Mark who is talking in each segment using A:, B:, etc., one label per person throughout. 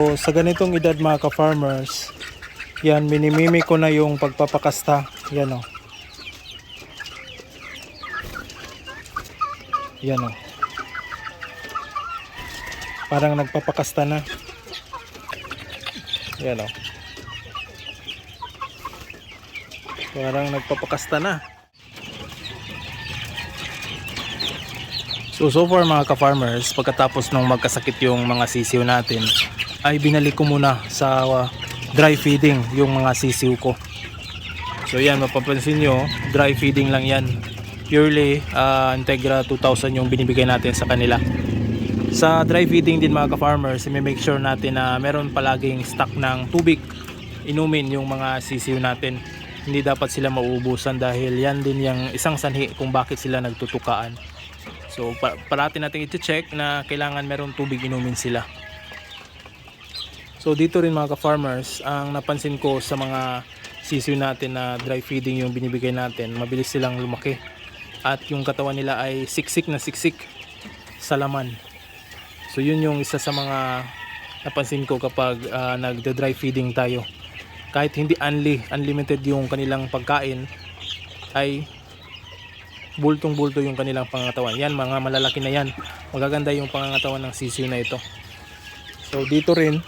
A: So, sa ganitong edad mga ka-farmers, yan, minimimi ko na yung pagpapakasta. Yan o. Yan o. Parang nagpapakasta na. Yan o. Parang nagpapakasta na. So so far mga ka-farmers, pagkatapos nung magkasakit yung mga sisiw natin, ay binalik ko muna sa uh, dry feeding yung mga sisiw ko. So yan, mapapansin nyo, dry feeding lang yan. Purely uh, Integra 2000 yung binibigay natin sa kanila. Sa dry feeding din mga ka-farmers, i-make sure natin na meron palaging stock ng tubig inumin yung mga sisiw natin. Hindi dapat sila mauubusan dahil yan din yung isang sanhi kung bakit sila nagtutukaan. So pa parati natin i-check na kailangan meron tubig inumin sila. So dito rin mga ka-farmers, ang napansin ko sa mga sisiw natin na dry feeding yung binibigay natin, mabilis silang lumaki. At yung katawan nila ay siksik na siksik sa laman. So yun yung isa sa mga napansin ko kapag ah, nagda-dry feeding tayo. Kahit hindi unli, unlimited yung kanilang pagkain ay bultong bulto yung kanilang pangangatawan. Yan mga malalaki na yan. Magaganda yung pangangatawan ng sisiw na ito. So dito rin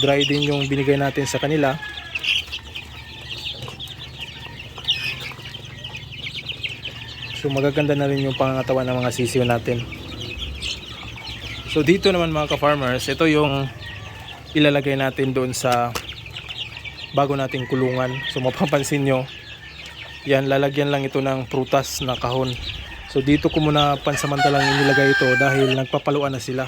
A: dry din yung binigay natin sa kanila. So magaganda na rin yung pangangatawan ng mga sisiw natin. So dito naman mga ka-farmers, ito yung ilalagay natin doon sa bago nating kulungan. So mapapansin nyo, yan lalagyan lang ito ng prutas na kahon. So dito ko muna pansamantalang inilagay ito dahil nagpapaluan na sila.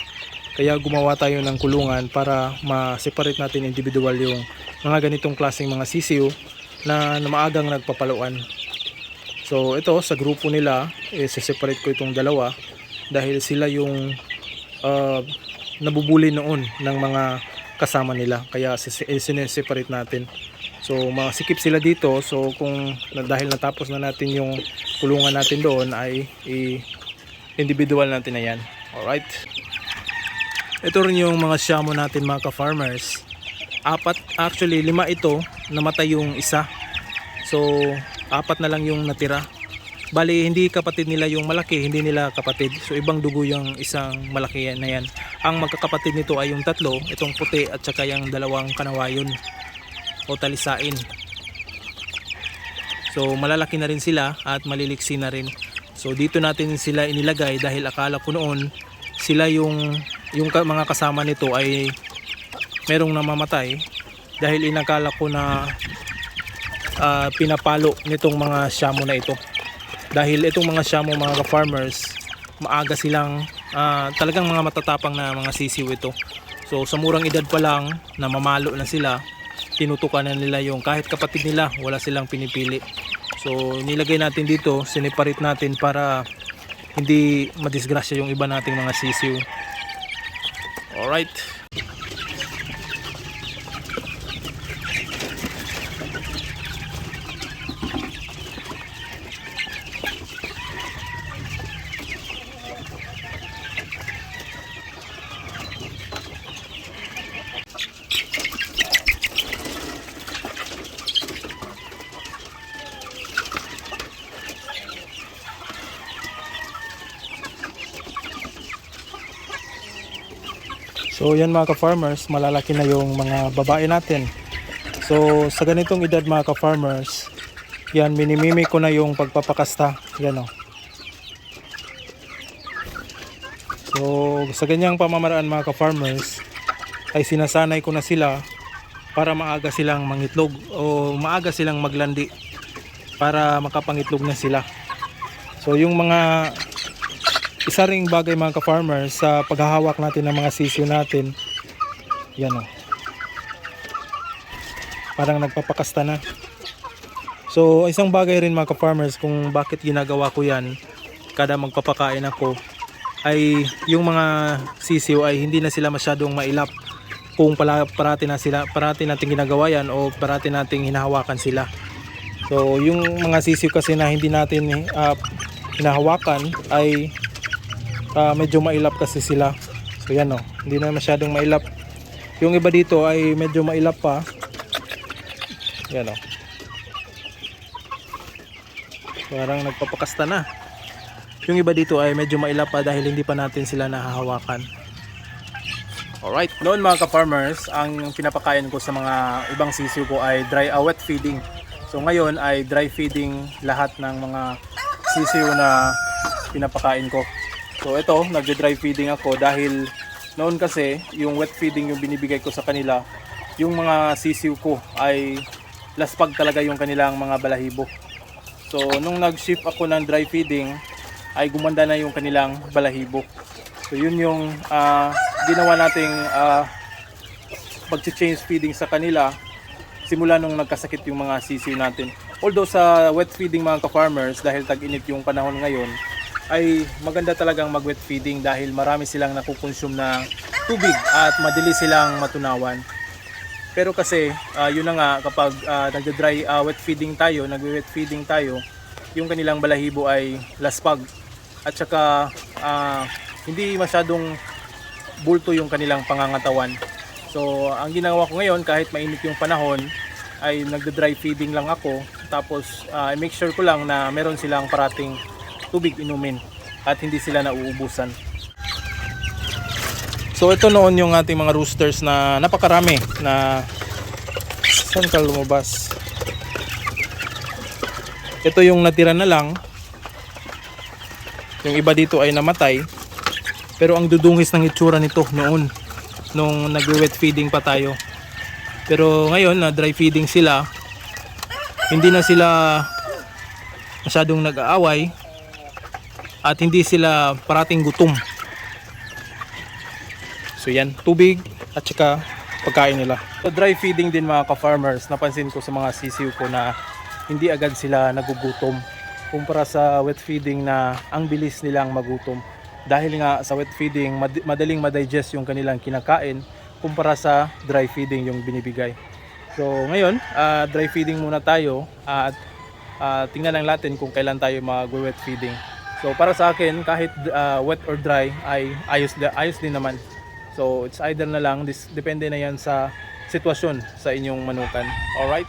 A: Kaya gumawa tayo ng kulungan para ma-separate natin individual yung mga ganitong klaseng mga sisiw na, na maagang nagpapaluan. So ito sa grupo nila, eh, separate ko itong dalawa dahil sila yung uh, nabubuli noon ng mga kasama nila. Kaya eh, sineseparate natin. So masikip sila dito. So kung dahil natapos na natin yung kulungan natin doon ay i- individual natin na yan. Alright. Ito rin yung mga shamo natin mga ka-farmers. Apat, actually lima ito, namatay yung isa. So, apat na lang yung natira. Bali, hindi kapatid nila yung malaki, hindi nila kapatid. So, ibang dugo yung isang malaki na yan. Ang magkakapatid nito ay yung tatlo, itong puti at saka yung dalawang kanawayon o talisain. So, malalaki na rin sila at maliliksi na rin. So, dito natin sila inilagay dahil akala ko noon sila yung yung ka- mga kasama nito ay merong namamatay dahil inakala ko na ah, pinapalo nitong mga shamo na ito. Dahil itong mga shamo mga farmers maaga silang ah, talagang mga matatapang na mga sisiw ito. So sa murang edad pa lang na mamalo na sila tinutukan na nila yung kahit kapatid nila wala silang pinipili. So nilagay natin dito siniparit natin para hindi madisgrasya yung iba nating mga sisiw alright So yan mga ka-farmers, malalaki na yung mga babae natin. So sa ganitong edad mga ka-farmers, yan minimimi ko na yung pagpapakasta. Yan o. So sa ganyang pamamaraan mga ka-farmers, ay sinasanay ko na sila para maaga silang mangitlog o maaga silang maglandi para makapangitlog na sila. So yung mga isa ring bagay mga ka-farmers sa paghahawak natin ng mga sisiw natin. Yan o parang nagpapakasta na. So isang bagay rin mga ka-farmers kung bakit ginagawa ko yan kada magpapakain ako ay yung mga sisiw ay hindi na sila masyadong mailap kung pala, parati na sila parati nating ginagawa yan o parati nating hinahawakan sila. So yung mga sisiw kasi na hindi natin uh, hinahawakan ay ah, medyo mailap kasi sila So yan o, hindi na masyadong mailap. Yung iba dito ay medyo mailap pa. Yan o. Parang nagpapakasta na. Yung iba dito ay medyo mailap pa dahil hindi pa natin sila nahahawakan. Alright, noon mga ka-farmers, ang pinapakain ko sa mga ibang sisiw ko ay dry uh, wet feeding. So ngayon ay dry feeding lahat ng mga sisiw na pinapakain ko. So ito, nagde-dry feeding ako dahil noon kasi yung wet feeding yung binibigay ko sa kanila, yung mga sisiw ko ay laspag talaga yung kanilang mga balahibo. So nung nag-shift ako ng dry feeding, ay gumanda na yung kanilang balahibo. So yun yung ah, ginawa nating uh, pag-change feeding sa kanila simula nung nagkasakit yung mga sisiw natin. Although sa wet feeding mga ka-farmers, dahil tag-init yung panahon ngayon, ay maganda talagang mag-wet feeding dahil marami silang nakukonsume na tubig at madali silang matunawan. Pero kasi, ah, yun na nga, kapag uh, nagda-dry ah, wet feeding tayo, nag-wet feeding tayo, yung kanilang balahibo ay laspag. At saka, ah, hindi masyadong bulto yung kanilang pangangatawan. So, ang ginawa ko ngayon, kahit mainit yung panahon, ay nagda-dry feeding lang ako. Tapos, ah, make sure ko lang na meron silang parating tubig inumin at hindi sila nauubusan. So, ito noon yung ating mga roosters na napakarami na saan ka lumabas? Ito yung natira na lang. Yung iba dito ay namatay. Pero ang dudungis ng itsura nito noon nung nagwe-wet feeding pa tayo. Pero ngayon na dry feeding sila, hindi na sila masyadong nag-aaway at hindi sila parating gutom. So yan, tubig at saka pagkain nila. So dry feeding din mga ka-farmers, napansin ko sa mga sisiw ko na hindi agad sila nagugutom kumpara sa wet feeding na ang bilis nilang magutom dahil nga sa wet feeding mad- madaling madigest yung kanilang kinakain kumpara sa dry feeding yung binibigay. So ngayon, ah, dry feeding muna tayo at ah, tingnan lang natin kung kailan tayo mag-wet feeding. So para sa akin, kahit ah, wet or dry ay ayos, ayos din naman. So it's either na lang, this, depende na yan sa sitwasyon sa inyong manukan. Alright?